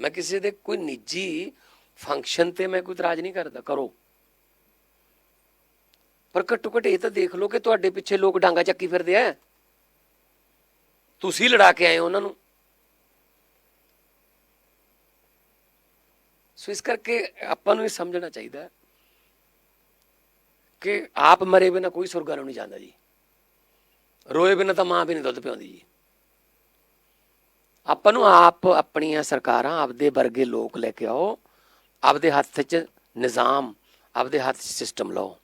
ਮੈਂ ਕਿਸੇ ਦੇ ਕੋਈ ਨਿੱਜੀ ਫੰਕਸ਼ਨ ਤੇ ਮੈਂ ਕੋਈ ਇਤਰਾਜ਼ ਨਹੀਂ ਕਰਦਾ, ਕਰੋ। ਪਰ ਘੱਟੋ ਘੱਟ ਇਹ ਤਾਂ ਦੇਖ ਲਓ ਕਿ ਤੁਹਾਡੇ ਪਿੱਛੇ ਲੋਕ ਡਾਂਗਾ ਚੱਕੀ ਫਿਰਦੇ ਆ। ਤੁਸੀਂ ਲੜਾ ਕੇ ਆਏ ਹੋ ਉਹਨਾਂ ਨੂੰ। ਸੋ ਇਸ ਕਰਕੇ ਆਪਾਂ ਨੂੰ ਇਹ ਸਮਝਣਾ ਚਾਹੀਦਾ ਕਿ ਆਪ ਮਰੇ ਬਿਨਾ ਕੋਈ ਸੁਰਗਾਂ ਨੂੰ ਨਹੀਂ ਜਾਂਦਾ ਜੀ। ਰੋਏ ਬਿਨਾ ਤਾਂ ਮਾਂ ਵੀ ਨਹੀਂ ਦੁੱਧ ਪਿਆਉਂਦੀ ਜੀ। ਆਪਾਂ ਨੂੰ ਆਪ ਆਪਣੀਆਂ ਸਰਕਾਰਾਂ ਆਪਦੇ ਵਰਗੇ ਲੋਕ ਲੈ ਕੇ ਆਓ, ਆਪਦੇ ਹੱਥ 'ਚ ਨਿਜ਼ਾਮ, ਆਪਦੇ ਹੱਥ 'ਚ ਸਿਸਟਮ ਲਓ।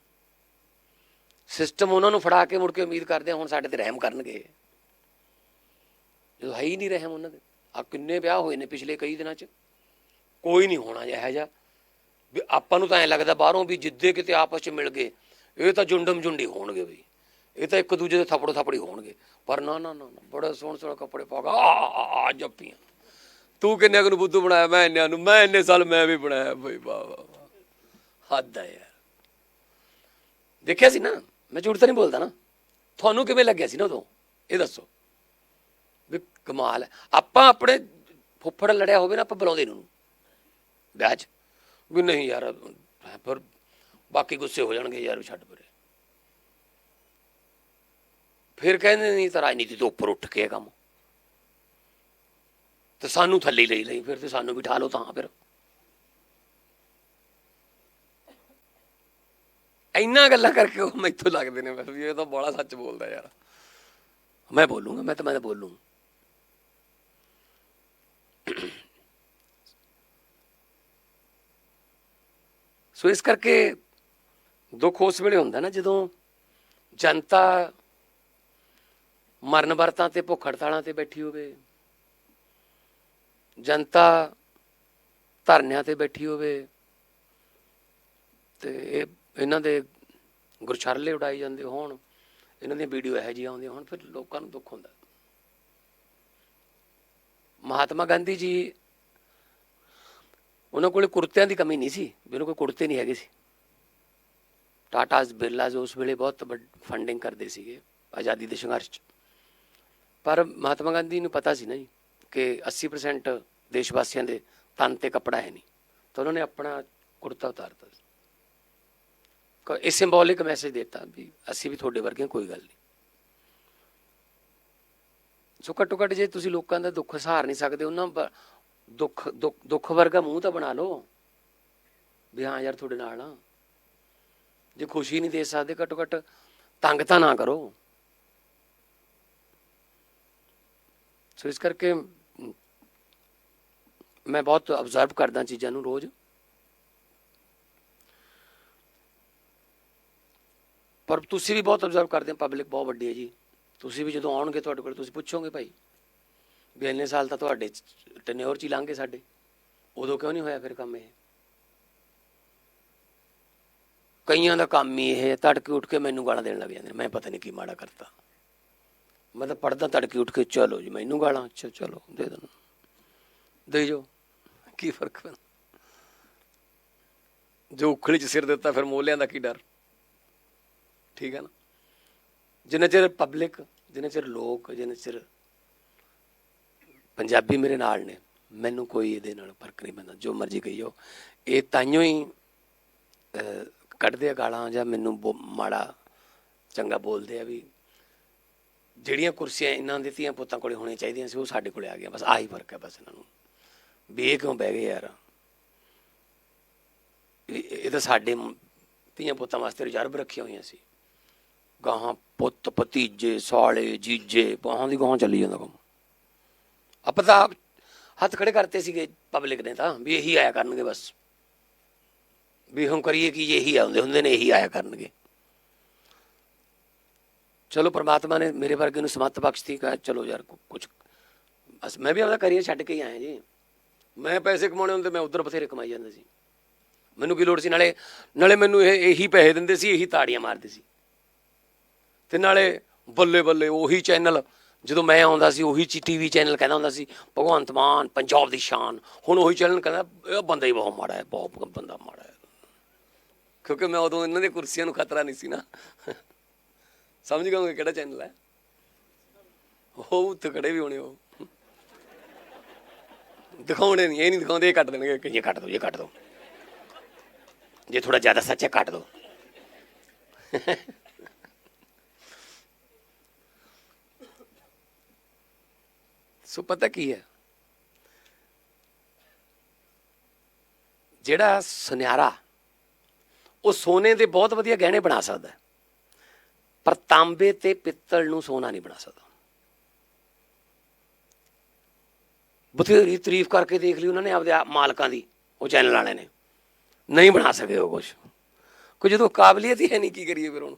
ਸਿਸਟਮ ਉਹਨਾਂ ਨੂੰ ਫੜਾ ਕੇ ਮੁੜ ਕੇ ਉਮੀਦ ਕਰਦੇ ਆ ਹੁਣ ਸਾਡੇ ਤੇ ਰਹਿਮ ਕਰਨਗੇ। ਜਦੋਂ ਹੈ ਹੀ ਨਹੀਂ ਰਹਿਮ ਉਹਨਾਂ ਦੇ। ਆ ਕਿੰਨੇ ਵਿਆਹ ਹੋਏ ਨੇ ਪਿਛਲੇ ਕਈ ਦਿਨਾਂ 'ਚ। ਕੋਈ ਨਹੀਂ ਹੋਣਾ ਜਿਹਾ ਜਿਹਾ। ਵੀ ਆਪਾਂ ਨੂੰ ਤਾਂ ਐ ਲੱਗਦਾ ਬਾਹਰੋਂ ਵੀ ਜਿੱਦੇ ਕਿਤੇ ਆਪਸ 'ਚ ਮਿਲ ਗਏ, ਇਹ ਤਾਂ ਜੁੰਡਮ ਜੁੰਡੀ ਹੋਣਗੇ ਵੀ ਇਹ ਤਾਂ ਇੱਕ ਦੂਜੇ ਦੇ ਥੱਪੜੋ ਥੱਪੜੀ ਹੋਣਗੇ। ਪਰ ਨਾ ਨਾ ਨਾ ਨਾ, ਬੜੇ ਸੋਹਣੇ ਸੋਹਣੇ ਕੱਪੜੇ ਪਾ ਕੇ ਆ ਆ, ਆ ਜੱਪੀਆਂ। ਤੂੰ ਕਿੰਨੇ ਕੁ ਨੂੰ ਬੁੱਧੂ ਬਣਾਇਆ? ਮੈਂ ਇੰਨਿਆਂ ਨੂੰ। ਮੈਂ ਇੰਨੇ ਸਾਲ ਮੈਂ ਵੀ ਬਣਾਇਆ ਬਈ ਵਾਹ ਵਾਹ ਹੱਦ ਹੈ ਯਾਰ। ਦੇਖਿਆ ਸੀ ਨਾ? ਮੈਂ ਝੂਠ ਤਾਂ ਨਹੀਂ ਬੋਲਦਾ ਨਾ। ਤੁਹਾਨੂੰ ਕਿਵੇਂ ਲੱਗਿਆ ਸੀ ਨਾ ਉਦੋਂ? ਇਹ ਦੱਸੋ। ਵੀ ਕਮਾਲ ਹੈ। ਆਪਾਂ ਆਪਣੇ ਫੁੱਫੜ ਲੜਿਆ ਹੋਵੇ ਨਾ ਆਪਾਂ ਬੁਲਾਉਂਦੇ ਨੂੰ ਵਿਆਹ 'ਚ ਵੀ ਨਹੀਂ ਯਾਰ ਪਰ ਬਾਕੀ ਗੁੱਸੇ ਹੋ ਜਾਣਗੇ ਯਾਰ ਛੱਡ ਪਰੇ। ਫਿਰ ਕਹਿੰਦੇ ਨਹੀਂ ਤਾਂ ਰਾਜਨੀਤੀ ਤੋਂ ਉੱਪਰ ਉੱਠ ਕੇ ਇਹ ਕੰਮ। ਤੇ ਸਾਨੂੰ ਥੱਲੇ ਲਈ ਲਈ, ਫਿਰ ਤੇ ਸਾਨੂੰ ਬਿਠਾ ਲਓ ਤਾਂ ਫਿਰ। ਇੰਨਾ ਗੱਲਾਂ ਕਰਕੇ ਉਹ ਮੈਥੋਂ ਲੱਗਦੇ ਨੇ ਬਸ ਵੀ ਇਹ ਤਾਂ ਬੜਾ ਸੱਚ ਬੋਲਦਾ ਯਾਰ। ਮੈਂ ਬੋਲੂੰਗਾ, ਮੈਂ ਤਾਂ ਮੈਂ ਤਾਂ ਬੋਲੂੰ ਸੋ ਇਸ ਕਰਕੇ ਦੁੱਖ ਉਸ ਵੇਲੇ ਹੁੰਦਾ ਨਾ ਜਦੋਂ ਜਨਤਾ ਮਰਨ ਵਰਤਾਂ ਤੇ ਭੁੱਖ ਹੜਤਾਲਾਂ ਤੇ ਬੈਠੀ ਹੋਵੇ। ਜਨਤਾ ਧਰਨਿਆਂ ਤੇ ਬੈਠੀ ਹੋਵੇ। ਤੇ ਇਹ, ਇਹਨਾਂ ਦੇ ਗੁਰਛਰਲੇ ਉਡਾਈ ਜਾਂਦੇ ਹੋਣ, ਇਹਨਾਂ ਦੀਆਂ ਵੀਡੀਓ ਇਹੋ ਜਿਹੀਆਂ ਆਉਂਦੀਆਂ ਹੁਣ, ਫਿਰ ਲੋਕਾਂ ਨੂੰ ਦੁੱਖ ਹੁੰਦਾ। ਮਹਾਤਮਾ ਗਾਂਧੀ ਜੀ, ਉਹਨਾਂ ਕੋਲ ਕੁੜਤਿਆਂ ਦੀ ਕਮੀ ਨਹੀਂ ਸੀ, ਵੀ ਉਹਨਾਂ ਕੋਲ ਕੁੜਤੇ ਨਹੀਂ ਹੈਗੇ ਸੀ। ਟਾਟਾਸ ਬਿਰਲਾਜ਼ ਉਸ ਵੇਲੇ ਬਹੁਤ ਫੰਡਿੰਗ ਕਰਦੇ ਸੀਗੇ, ਆਜ਼ਾਦੀ ਦੇ ਸੰਘਰਸ਼ 'ਚ। ਪਰ ਮਹਾਤਮਾ ਗਾਂਧੀ ਨੂੰ ਪਤਾ ਸੀ ਨਾ ਜੀ ਕਿ 80% ਦੇਸ਼ ਵਾਸੀਆਂ ਦੇ ਤਨ ਤੇ ਕੱਪੜਾ ਹੈ ਨਹੀਂ। ਤਾਂ ਉਹਨਾਂ ਨੇ ਆਪਣਾ ਕੁੜਤਾ ਉਤਾਰਤਾ ਸੀ। ਕ- ਇਹ ਸਿੰਬੋਲਿਕ ਮੈਸੇਜ ਦਿੱਤਾ ਵੀ ਅਸੀਂ ਵੀ ਤੁਹਾਡੇ ਵਰਗੇ ਕੋਈ ਗੱਲ ਨਹੀਂ। ਸੋ ਘੱਟੋ ਘੱਟ ਜੇ ਤੁਸੀਂ ਲੋਕਾਂ ਦਾ ਦੁੱਖ ਸਹਾਰ ਨਹੀਂ ਸਕਦੇ, ਉਹਨਾਂ ਦੁੱਖ ਦੁੱਖ ਦੁੱਖ ਵਰਗਾ ਮੂੰਹ ਤਾਂ ਬਣਾ ਲਓ। ਵੀ ਹਾਂ ਯਾਰ ਤੁਹਾਡੇ ਨਾਲ ਆ। ਜੇ ਖੁਸ਼ੀ ਨਹੀਂ ਦੇ ਸਕਦੇ, ਘੱਟੋ ਘੱਟ ਤੰਗ ਤਾਂ ਨਾ ਕਰੋ। ਸੋ ਇਸ ਕਰਕੇ ਮੈਂ ਬਹੁਤ ਅਬਜ਼ਰਵ ਕਰਦਾ ਚੀਜ਼ਾਂ ਨੂੰ ਰੋਜ਼। ਪਰ ਤੁਸੀਂ ਵੀ ਬਹੁਤ ਅਬਜ਼ਰਵ ਕਰਦੇ ਹੋ ਪਬਲਿਕ ਬਹੁਤ ਵੱਡੀ ਹੈ ਜੀ। ਤੁਸੀਂ ਵੀ ਜਦੋਂ ਆਉਣਗੇ ਤੁਹਾਡੇ ਕੋਲ, ਤੁਸੀਂ ਪੁੱਛੋਗੇ ਭਾਈ ਵੀ ਇੰਨੇ ਸਾਲ ਤਾਂ ਤੁਹਾਡੇ ਟੈਨਿਓਰ ਚ ਹੀ ਲੰਘੇ ਸਾਡੇ। ਉਦੋਂ ਕਿਉਂ ਨਹੀਂ ਹੋਇਆ ਫਿਰ ਕੰਮ ਇਹ? ਕਈਆਂ ਦਾ ਕੰਮ ਹੀ ਇਹ ਹੈ, ਤੜਕੇ ਉੱਠ ਕੇ ਮੈਨੂੰ ਗਾਲਾਂ ਦੇਣ ਲੱਗ ਜਾਂਦੇ ਨੇ। ਮੈਂ ਪਤਾ ਨਹੀਂ ਕੀ ਮਾੜਾ ਕਰਤਾ। ਮੈਂ ਤਾਂ ਪੜਦਾ ਤੜਕੇ ਉੱਠ ਕੇ, ਚਲੋ ਜੀ, ਮੈਨੂੰ ਗਾਲਾਂ ਅੱਛਾ ਚਲੋ, ਦੇ ਦੇਣਾ ਦੇ ਜੋ, ਕੀ ਫ਼ਰਕ ਪੈਂਦਾ? ਜੋ ਉਖਲੀ ਚ ਸਿਰ ਦਿੱਤਾ, ਫਿਰ ਮੋਲਿਆਂ ਦਾ ਕੀ ਡਰ? ਠੀਕ ਹੈ ਨਾ? ਜਿੰਨਾ ਚਿਰ ਪਬਲਿਕ ਜਿੰਨੇ ਚਿਰ ਲੋਕ, ਜਿੰਨਾ ਚਿਰ ਪੰਜਾਬੀ ਮੇਰੇ ਨਾਲ ਨੇ, ਮੈਨੂੰ ਕੋਈ ਇਹਦੇ ਨਾਲ ਫ਼ਰਕ ਨਹੀਂ ਪੈਂਦਾ। ਜੋ ਮਰਜ਼ੀ ਕਹੀ ਜਾਓ। ਇਹ ਤਾਈਓ ਹੀ ਕੱਢਦੇ ਆ ਗਾਲਾਂ ਜਾਂ ਮੈਨੂੰ ਬੋ- ਮਾੜਾ, ਚੰਗਾ ਬੋਲਦੇ ਆ ਵੀ ਜਿਹੜੀਆਂ ਕੁਰਸੀਆਂ ਇਹਨਾਂ ਦੇ ਧੀਆਂ ਪੁੱਤਾਂ ਕੋਲੇ ਹੋਣੀਆਂ ਚਾਹੀਦੀਆਂ ਸੀ, ਉਹ ਸਾਡੇ ਕੋਲੇ ਆ ਗਈਆਂ। ਬਸ ਆਹੀ ਫ਼ਰਕ ਹੈ ਬਸ ਇਹਨਾਂ ਨੂੰ। ਵੀ ਇਹ ਕਿਉਂ ਬਹਿ ਗਏ ਯਾਰ? ਇਹ ਤਾਂ ਸਾਡੇ ਧੀਆਂ ਪੁੱਤਾਂ ਵਾਸਤੇ ਰਿਜ਼ਰਵ ਰੱਖੀਆਂ ਹੋਈਆਂ ਸੀ। ਗਾਹਾਂ ਪੁੱਤ, ਭਤੀਜੇ, ਸਾਲੇ, ਜੀਜੇ, ਬਾਹਾਂ ਦੀ ਗਾਹਾਂ ਚੱਲੀ ਜਾਂਦਾ ਕੰਮ। ਆਪਾਂ ਤਾਂ ਆਪ ਹੱਥ ਖੜੇ ਕਰਤੇ ਸੀਗੇ ਪਬਲਿਕ ਨੇ ਤਾਂ, ਵੀ ਇਹੀ ਆਇਆ ਕਰਨਗੇ ਬਸ। ਵੀ ਹੁਣ ਕਰੀਏ ਕਿ ਇਹੀ ਆਉਂਦੇ ਹੁੰਦੇ ਨੇ, ਇਹੀ ਆਇਆ ਕਰਨਗੇ। ਚਲੋ ਪ੍ਰਮਾਤਮਾ ਨੇ ਮੇਰੇ ਵਰਗੇ ਨੂੰ ਸਮੱਤ ਬਖਸ਼ਤੀ, ਕਹਾ ਚਲੋ ਯਾਰ ਕੁਝ ਬਸ ਮੈਂ ਵੀ ਆਪਦਾ ਕਰੀਅਰ ਛੱਡ ਕੇ ਹੀ ਆਇਆ ਜੀ। ਮੈਂ ਪੈਸੇ ਕਮਾਉਣੇ ਹੁੰਦੇ, ਮੈਂ ਉਧਰ ਬਥੇਰੇ ਕਮਾਈ ਜਾਂਦਾ ਸੀ। ਮੈਨੂੰ ਕੀ ਲੋੜ ਸੀ? ਨਾਲੇ ਨਾਲੇ ਮੈਨੂੰ ਇਹ, ਇਹੀ ਪੈਸੇ ਦਿੰਦੇ ਸੀ, ਇਹੀ ਤਾੜੀਆਂ ਮਾਰਦੇ ਸੀ। ਤੇ ਨਾਲੇ ਬੱਲੇ ਬੱਲੇ ਉਹੀ ਚੈਨਲ, ਜਦੋਂ ਮੈਂ ਆਉਂਦਾ ਸੀ, ਉਹੀ ਚੀ ਟੀਵੀ ਚੈਨਲ ਕਹਿੰਦਾ ਹੁੰਦਾ ਸੀ, ਭਗਵੰਤ ਮਾਨ, ਪੰਜਾਬ ਦੀ ਸ਼ਾਨ। ਹੁਣ ਉਹੀ ਚੈਨਲ ਕਹਿੰਦਾ, ਇਹ ਬੰਦਾ ਹੀ ਬਹੁਤ ਮਾੜਾ ਹੈ, ਬਹੁਤ ਬੰਦਾ ਮਾੜਾ ਹੈ। ਕਿਉਂਕਿ ਮੈਂ ਉਦੋਂ ਇਹਨਾਂ ਦੀਆਂ ਕੁਰਸੀਆਂ ਨੂੰ ਖਤਰਾ ਨਹੀਂ ਸੀ ਨਾ। ਸਮਝ ਗਏ ਕਿਹੜਾ ਚੈਨਲ ਹੈ? ਉਹ ਉੱਥੇ ਖੜੇ ਵੀ ਹੋਣੇ ਉਹ। ਦਿਖਾਉਣੇ ਨਹੀਂ ਇਹ ਨਹੀਂ ਦਿਖਾਉਂਦੇ ਇਹ ਕੱਟ ਦੇਣਗੇ। ਕਿ ਇਹ ਕੱਟ ਦੋ ਇਹ ਕੱਟ ਦੋ। ਜੇ ਥੋੜਾ ਜ਼ਿਆਦਾ ਸੱਚ ਹੈ ਕੱਟ ਦੋ। ਸੋ ਪਤਾ ਕੀ ਹੈ? ਜਿਹੜਾ ਸੁਨਿਆਰਾ ਉਹ ਸੋਨੇ ਦੇ ਬਹੁਤ ਵਧੀਆ ਗਹਿਣੇ ਬਣਾ ਸਕਦਾ ਹੈ। ਪਰ ਤਾਂਬੇ ਤੇ ਪਿੱਤਲ ਨੂੰ ਸੋਨਾ ਨਹੀਂ ਬਣਾ ਸਕਦਾ। ਬਥੇਰੀ ਤਾਰੀਫ ਕਰਕੇ ਦੇਖ ਲਈ ਉਹਨਾਂ ਨੇ ਆਪਦੇ ਮਾਲਕਾਂ ਦੀ, ਉਹ ਚੈਨਲ ਵਾਲੇ ਨੇ। ਨਹੀਂ ਬਣਾ ਸਕੇ ਉਹ ਕੁਝ ਕੋਈ ਜਦੋਂ ਕਾਬਲੀਅਤ ਹੀ ਹੈ ਨਹੀਂ, ਕੀ ਕਰੀਏ ਫਿਰ ਹੁਣ?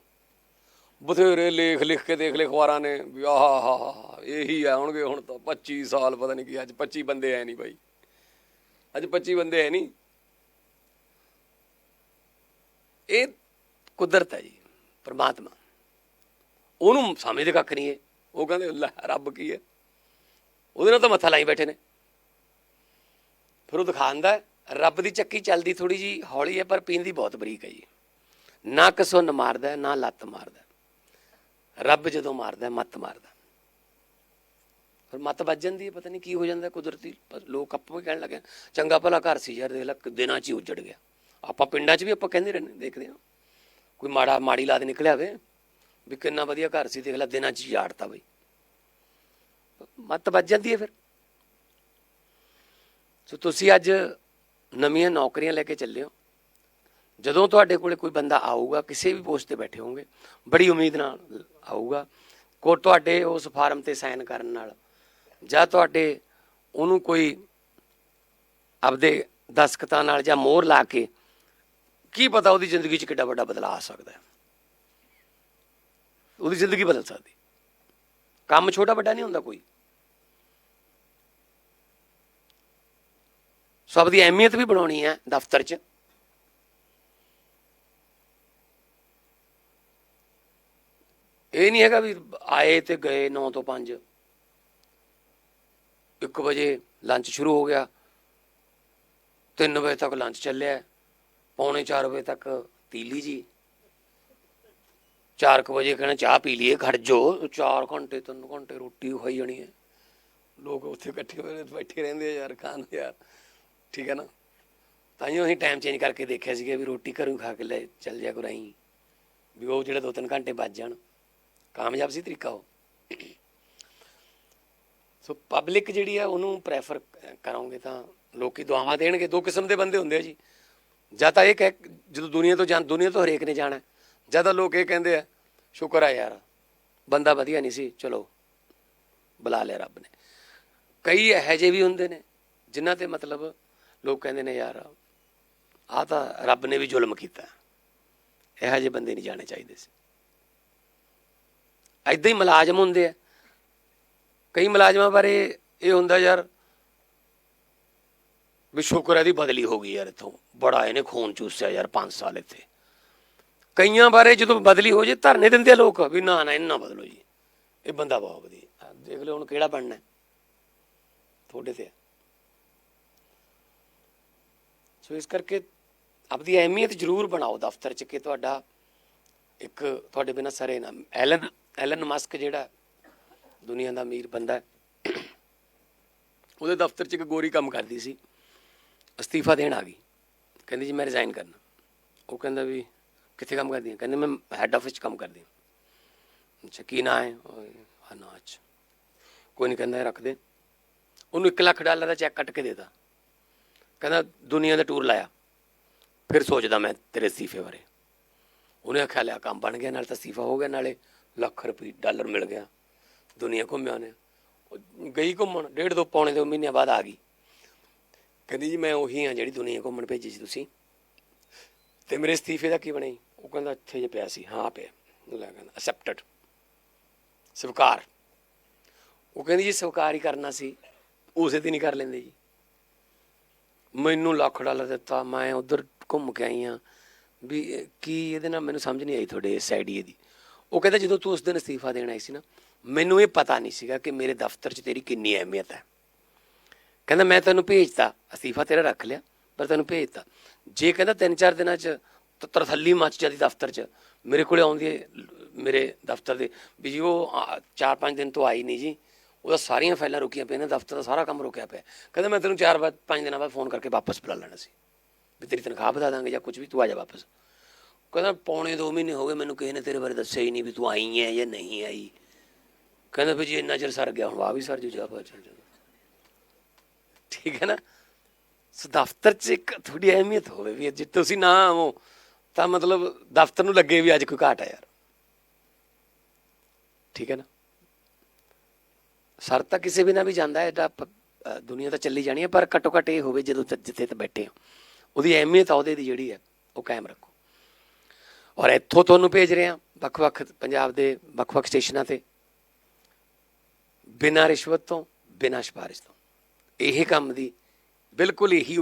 ਬਥੇਰੇ ਲੇਖ ਲਿਖ ਕੇ ਦੇਖ ਲਏ ਅਖਬਾਰਾਂ ਨੇ ਵੀ ਆਹ ਹਾ ਹਾ ਇਹੀ ਆਉਣਗੇ ਹੁਣ ਤਾਂ 25 ਸਾਲ, ਪਤਾ ਨਹੀਂ ਕੀ, ਅੱਜ 25 ਬੰਦੇ ਐ ਨਹੀਂ ਬਾਈ। ਅੱਜ 25 ਬੰਦੇ ਐ ਨਹੀਂ। ਇਹ ਕੁਦਰਤ ਹੈ ਜੀ, ਪਰਮਾਤਮਾ। ਉਹਨੂੰ ਸਮਝਦੇ ਕੱਖ ਨਹੀਂ ਹੈ ਉਹ ਕਹਿੰਦੇ ਲੈ ਰੱਬ ਕੀ ਹੈ? ਉਹਦੇ ਨਾਲ ਤਾਂ ਮੱਥਾ ਲਾਈ ਬੈਠੇ ਨੇ। ਫਿਰ ਉਹ ਦਿਖਾਉਂਦਾ ਰੱਬ ਦੀ ਚੱਕੀ ਚੱਲਦੀ ਥੋੜੀ ਜੀ ਹੌਲੀ ਹੈ, ਪਰ ਪੀਂਦੀ ਬਹੁਤ ਬਰੀਕ ਹੈ ਜੀ। ਨਾ ਕਸੋ ਮਾਰਦਾ, ਨਾ ਲੱਤ ਮਾਰਦਾ। ਰੱਬ ਜਦੋਂ ਮਾਰਦਾ, ਮੱਤ ਮਾਰਦਾ। ਫਿਰ ਮੱਤ ਵੱਜ ਜਾਂਦੀ ਹੈ, ਪਤਾ ਨਹੀਂ ਕੀ ਹੋ ਜਾਂਦਾ, ਕੁਦਰਤੀ ਪਰ ਲੋਕ ਆਪਾਂ ਵੀ ਕਹਿਣ ਲੱਗੇ ਚੰਗਾ ਭਲਾ ਘਰ ਸੀ ਯਾਰ, ਦੇਖ ਲੈ ਦਿਨਾਂ 'ਚ ਹੀ ਉੱਜੜ ਗਿਆ। ਆਪਾਂ ਪਿੰਡਾਂ 'ਚ ਵੀ ਆਪਾਂ ਕਹਿੰਦੇ ਰਹਿੰਦੇ, ਦੇਖਦੇ ਹਾਂ। ਕੋਈ ਮਾੜਾ, ਮਾੜੀ ਲਾਦ ਨਿਕਲਿਆ ਹੋਵੇ। ਵੀ ਕਿੰਨਾ ਵਧੀਆ ਘਰ ਸੀ, ਦੇਖ ਲੈ, ਦਿਨਾਂ 'ਚ ਹੀ ਝਾੜਤਾ ਬਈ। ਮੱਤ ਵੱਜ ਜਾਂਦੀ ਹੈ ਫਿਰ। ਸੋ ਤੁਸੀਂ ਅੱਜ ਨਵੀਆਂ ਨੌਕਰੀਆਂ ਲੈ ਕੇ ਚੱਲੇ ਹੋ। ਜਦੋਂ ਤੁਹਾਡੇ ਕੋਲੇ ਕੋਈ ਬੰਦਾ ਆਊਗਾ, ਕਿਸੇ ਵੀ ਪੋਸਟ ਤੇ ਬੈਠੇ ਹੋਗੇ ਬੜੀ ਉਮੀਦ ਨਾਲ ਆਊਗਾ, ਕੋ ਤੁਹਾਡੇ ਉਸ ਫਾਰਮ ਤੇ ਸਾਈਨ ਕਰਨ ਨਾਲ, ਜਾਂ ਤੁਹਾਡੇ ਉਹਨੂੰ ਕੋਈ ਆਪਦੇ ਦਸਖਤਾਂ ਨਾਲ ਜਾਂ ਮੋਹਰ ਲਾ ਕੇ, ਕੀ ਪਤਾ ਉਹਦੀ ਜ਼ਿੰਦਗੀ 'ਚ ਕਿੱਡਾ ਵੱਡਾ ਬਦਲਾਅ ਆ ਸਕਦਾ ਹੈ। ਉਹਦੀ ਜ਼ਿੰਦਗੀ ਬਦਲ ਸਕਦੀ। ਕੰਮ ਛੋਟਾ ਵੱਡਾ ਨਹੀਂ ਹੁੰਦਾ ਕੋਈ। ਸਭ ਦੀ ਅਹਿਮੀਅਤ ਵੀ ਬਣਾਉਣੀ ਹੈ ਦਫ਼ਤਰ 'ਚ। ਇਹ ਨਹੀਂ ਹੈਗਾ ਵੀ ਆਏ ਤੇ ਗਏ 9 ਤੋਂ 5 1 ਵਜੇ ਲੰਚ ਸ਼ੁਰੂ ਹੋ ਗਿਆ। 3 ਵਜੇ ਤੱਕ ਲੰਚ ਚੱਲਿਆ। ਪੌਣੇ 4 ਵਜੇ ਤੱਕ ਤੀਲੀ ਜੀ। 4 ਵਜੇ ਕਹਿੰਦਾ ਚਾਹ ਪੀ ਲਈਏ, ਖੜ ਜੋ 4 ਘੰਟੇ 3 ਘੰਟੇ ਰੋਟੀ ਖਾਈ ਜਾਣੀ ਹੈ। ਲੋਕ ਉੱਥੇ ਇਕੱਠੇ ਹੋਏ ਬੈਠੇ ਰਹਿੰਦੇ ਆ ਯਾਰ, ਖਾਣ ਯਾਰ। ਠੀਕ ਹੈ ਨਾ? ਤਾਂ ਹੀ ਅਸੀਂ ਟਾਈਮ ਚੇਂਜ ਕਰਕੇ ਦੇਖਿਆ ਸੀਗਾ ਵੀ ਰੋਟੀ ਘਰੋਂ ਖਾ ਕੇ ਲੈ ਚੱਲ ਜਾ ਕਰਾਈ ਵੀ ਉਹ ਜਿਹੜੇ ਦੋ ਤਿੰਨ ਘੰਟੇ ਬਚ ਜਾਣ। ਕਾਮਯਾਬ ਸੀ ਤਰੀਕਾ ਉਹ। ਸੋ ਪਬਲਿਕ ਜਿਹੜੀ ਆ, ਉਹਨੂੰ ਪ੍ਰੈਫਰ ਕਰੋਗੇ ਤਾਂ ਲੋਕੀ ਦੁਆਵਾਂ ਦੇਣਗੇ। ਦੋ ਕਿਸਮ ਦੇ ਬੰਦੇ ਹੁੰਦੇ ਆ ਜੀ। ਜਾਂ ਤਾਂ ਇਹ ਕਹਿ, ਜਦੋਂ ਦੁਨੀਆ ਤੋਂ ਜਾਂ, ਦੁਨੀਆ ਤੋਂ ਹਰੇਕ ਨੇ ਜਾਣਾ। ਜ਼ਿਆਦਾ ਲੋਕ ਇਹ ਕਹਿੰਦੇ ਆ, ਸ਼ੁਕਰ ਆ ਯਾਰ, ਬੰਦਾ ਵਧੀਆ ਨਹੀਂ ਸੀ, ਚਲੋ, ਬੁਲਾ ਲਿਆ ਰੱਬ ਨੇ। ਕਈ ਇਹੋ ਜਿਹੇ ਵੀ ਹੁੰਦੇ ਨੇ, ਜਿਨ੍ਹਾਂ ਤੇ ਮਤਲਬ ਲੋਕ ਕਹਿੰਦੇ ਨੇ, ਯਾਰ ਆ ਤਾਂ ਰੱਬ ਨੇ ਵੀ ਜ਼ੁਲਮ ਕੀਤਾ। ਇਹੋ ਜਿਹੇ ਬੰਦੇ ਨਹੀਂ ਜਾਣੇ ਚਾਹੀਦੇ ਸੀ। ਐਦਾਂ ਹੀ ਮੁਲਾਜ਼ਮ ਹੁੰਦੇ ਆ। ਕਈ ਮੁਲਾਜ਼ਮਾਂ ਬਾਰੇ ਇਹ ਹੁੰਦਾ, ਯਾਰ, ਵੀ ਸ਼ੁਕਰ ਹੈ ਦੀ ਬਦਲੀ ਹੋ ਗਈ ਯਾਰ ਇਥੋਂ। ਬੜਾ ਇਹਨੇ ਖੂਨ ਚੂਸਿਆ ਯਾਰ 5 ਸਾਲ ਇੱਥੇ। ਕਈਆਂ ਬਾਰੇ ਜਦੋਂ ਬਦਲੀ ਹੋ ਜੇ ਧਰਨੇ ਦਿੰਦੇ ਆ ਲੋਕ ਵੀ ਨਾ ਨਾ ਇਹਨਾਂ ਬਦਲੋ ਜੀ। ਇਹ ਬੰਦਾ ਬਹੁਤ ਵਧੀਆ। ਦੇਖ ਲਓ ਹੁਣ ਕਿਹੜਾ ਬਣਨਾ ਤੁਹਾਡੇ ਤੇ ਸੋ ਇਸ ਕਰਕੇ ਆਪਦੀ ਅਹਿਮੀਅਤ ਜ਼ਰੂਰ ਬਣਾਓ ਦਫ਼ਤਰ 'ਚ ਕਿ ਤੁਹਾਡਾ ਇੱਕ ਤੁਹਾਡੇ ਬਿਨਾ ਸਰੇ ਨਾ। ਐਲਨ ਐਲਨ ਮਸਕ ਜਿਹੜਾ ਦੁਨੀਆ ਦਾ ਅਮੀਰ ਬੰਦਾ ਉਹਦੇ ਦਫ਼ਤਰ 'ਚ ਇੱਕ ਗੋਰੀ ਕੰਮ ਕਰਦੀ ਸੀ। ਅਸਤੀਫਾ ਦੇਣ ਆ ਗਈ। ਕਹਿੰਦੀ ਜੀ ਮੈਂ ਰਿਜ਼ਾਈਨ ਕਰਨਾ। ਉਹ ਕਹਿੰਦਾ ਵੀ ਕਿੱਥੇ ਕੰਮ ਕਰਦੀ ਹੈ ਕਹਿੰਦੇ ਮੈਂ ਹੈੱਡ ਆਫਿਸ 'ਚ ਕੰਮ ਕਰਦੀ। ਹਾਂ ਅੱਛਾ, ਕੀ ਨਾਂ ਹੈ? ਅਨਾਜ। ਕੋਈ ਨਹੀਂ ਕਹਿੰਦਾ ਇਹ ਰੱਖ ਦੇ। ਉਹਨੂੰ 1 ਲੱਖ ਡਾਲਰ ਦਾ ਚੈੱਕ ਕੱਟ ਕੇ ਦੇਤਾ ਕਹਿੰਦਾ, ਦੁਨੀਆ ਦਾ ਟੂਰ ਲਾਇਆ। ਫਿਰ ਸੋਚਦਾ ਮੈਂ ਤੇਰੇ ਅਸਤੀਫੇ ਬਾਰੇ। ਉਹਨੇ ਆਖਿਆ ਲਿਆ ਕੰਮ ਬਣ ਗਿਆ, ਨਾਲ ਤਾਂ ਅਸਤੀਫਾ ਹੋ ਗਿਆ, ਨਾਲੇ ਲੱਖ ਰੁਪਏ ਡਾਲਰ ਮਿਲ ਗਿਆ। ਦੁਨੀਆ ਘੁੰਮਿਆ ਉਹਨੇ। ਉਹ ਗਈ ਘੁੰਮਣ, ਡੇਢ ਦੋ ਪੌਣੇ ਦੋ ਮਹੀਨੇ ਬਾਅਦ ਆ ਗਈ। ਕਹਿੰਦੀ ਜੀ, ਮੈਂ ਉਹੀ ਹਾਂ ਜਿਹੜੀ ਦੁਨੀਆ ਘੁੰਮਣ ਭੇਜੀ ਸੀ ਤੁਸੀਂ। ਤੇ ਮੇਰੇ ਅਸਤੀਫੇ ਦਾ ਕੀ ਬਣਿਆ ਜੀ? ਉਹ ਕਹਿੰਦਾ ਇੱਥੇ ਜੇ ਪਿਆ ਸੀ, ਹਾਂ ਪਿਆ। ਲੈ ਕਹਿੰਦਾ ਅਸੈਪਟਡ ਸਵੀਕਾਰ। ਉਹ ਕਹਿੰਦੀ ਜੀ ਸਵੀਕਾਰ ਹੀ ਕਰਨਾ ਸੀ, ਉਸੇ ਦਿਨ ਹੀ ਕਰ ਲੈਂਦੇ ਜੀ। ਮੈਨੂੰ ਲੱਖ ਡਾਲਰ ਦਿੱਤਾ, ਮੈਂ ਉਧਰ ਘੁੰਮ ਕੇ ਆਈ ਆ ਵੀ ਕੀ ਇਹਦੇ ਨਾਲ ਮੈਨੂੰ ਸਮਝ ਨਹੀਂ ਆਈ ਤੁਹਾਡੇ ਇਸ ਆਈਡੀਏ ਦੀ। ਉਹ ਕਹਿੰਦਾ ਜਦੋਂ ਤੂੰ ਉਸ ਦਿਨ ਅਸਤੀਫਾ ਦੇਣ ਆਈ ਸੀ ਨਾ, ਮੈਨੂੰ ਇਹ ਪਤਾ ਨਹੀਂ ਸੀਗਾ ਕਿ ਮੇਰੇ ਦਫ਼ਤਰ 'ਚ ਤੇਰੀ ਕਿੰਨੀ ਅਹਿਮੀਅਤ ਹੈ। ਕਹਿੰਦਾ ਮੈਂ ਤੈਨੂੰ ਭੇਜਤਾ, ਅਸਤੀਫਾ ਤੇਰਾ ਰੱਖ ਲਿਆ, ਪਰ ਤੈਨੂੰ ਭੇਜਤਾ। ਜੇ ਕਹਿੰਦਾ ਤਿੰਨ ਚਾਰ ਦਿਨਾਂ 'ਚ ਤਾਂ ਤਰਥੱਲੀ ਮੱਚ ਜਾਂਦੀ ਦਫ਼ਤਰ 'ਚ। ਮੇਰੇ ਕੋਲੇ ਆਉਂਦੀ ਹੈ ਮੇਰੇ ਦਫ਼ਤਰ ਦੇ। ਵੀ ਜੀ ਉਹ ਆ, ਚਾਰ ਪੰਜ ਦਿਨ ਤੋਂ ਆਈ ਨਹੀਂ ਜੀ। ਉਹਦਾ ਸਾਰੀਆਂ ਫਾਈਲਾਂ ਰੁਕੀਆਂ ਪਈਆਂ ਨੇ ਦਫ਼ਤਰ ਦਾ ਸਾਰਾ ਕੰਮ ਰੁਕਿਆ ਪਿਆ। ਕਹਿੰਦਾ ਮੈਂ ਤੈਨੂੰ ਚਾਰ ਬਾਅਦ ਪੰਜ ਦਿਨਾਂ ਬਾਅਦ ਫੋਨ ਕਰਕੇ ਵਾਪਸ ਬੁਲਾ ਲੈਣਾ ਸੀ। ਵੀ ਤੇਰੀ ਤਨਖਾਹ ਵਧਾ ਦਾਂਗੇ ਜਾਂ ਕੁਝ ਵੀ ਤੂੰ ਆ ਜਾ ਵਾਪਸ। ਕਹਿੰਦਾ ਪੌਣੇ 2 ਮਹੀਨੇ ਹੋ ਗਏ ਮੈਨੂੰ ਕਿਸੇ ਨੇ ਤੇਰੇ ਬਾਰੇ ਦੱਸਿਆ ਹੀ ਨਹੀਂ ਵੀ ਤੂੰ ਆਈ ਹੈ ਜਾਂ ਨਹੀਂ ਆਈ। ਕਹਿੰਦਾ ਵੀ ਜੀ ਇੰਨਾ ਚਿਰ ਸਰ ਗਿਆ ਹੁਣ ਆ ਵੀ ਸਰ ਜੂ ਜਾ ਪਾ ਚੱਲ ਠੀਕ ਹੈ ਨਾ? ਸੋ ਦਫ਼ਤਰ 'ਚ ਇੱਕ ਥੋੜੀ ਅਹਿਮੀਅਤ ਹੋਵੇ ਵੀ ਜੇ ਤੁਸੀਂ ਨਾ ਆਵੋ ਤਾਂ ਮਤਲਬ ਦਫ਼ਤਰ ਨੂੰ ਲੱਗੇ ਵੀ ਅੱਜ ਕੋਈ ਘਾਟ ਆ ਯਾਰ। ਠੀਕ ਹੈ ਨਾ? ਸਰ ਤਾਂ ਕਿਸੇ ਵੀ ਵੀ ਜਾਂਦਾ ਹੈ ਤਾਂ ਦੁਨੀਆ ਤਾਂ ਚੱਲੀ ਜਾਣੀ ਹੈ, ਪਰ ਘੱਟੋ ਘੱਟ ਇਹ ਹੋਵੇ ਜਦੋਂ ਜਿੱਥੇ ਤੇ ਬੈਠੇ ਹੋ। ਉਹਦੀ ਅਹਿਮੀਅਤ ਉਹਦੇ ਦੀ ਜਿਹੜੀ ਹੈ, ਉਹ ਕਾਇਮ ਰੱਖੋ। ਔਰ ਇੱਥੋਂ ਤੁਹਾਨੂੰ ਭੇਜ ਰਹੇ ਹਾਂ ਵੱਖ-ਵੱਖ ਪੰਜਾਬ ਦੇ ਵੱਖ-ਵੱਖ ਸਟੇਸ਼ਨਾਂ ਤੇ। ਬਿਨਾਂ ਰਿਸ਼ਵਤ ਤੋਂ, ਬਿਨਾਂ ਸਿਫਾਰਿਸ਼ ਤੋਂ। ਇਹ ਕੰਮ ਦੀ ਬਿਲਕੁਲ ਇਹੀ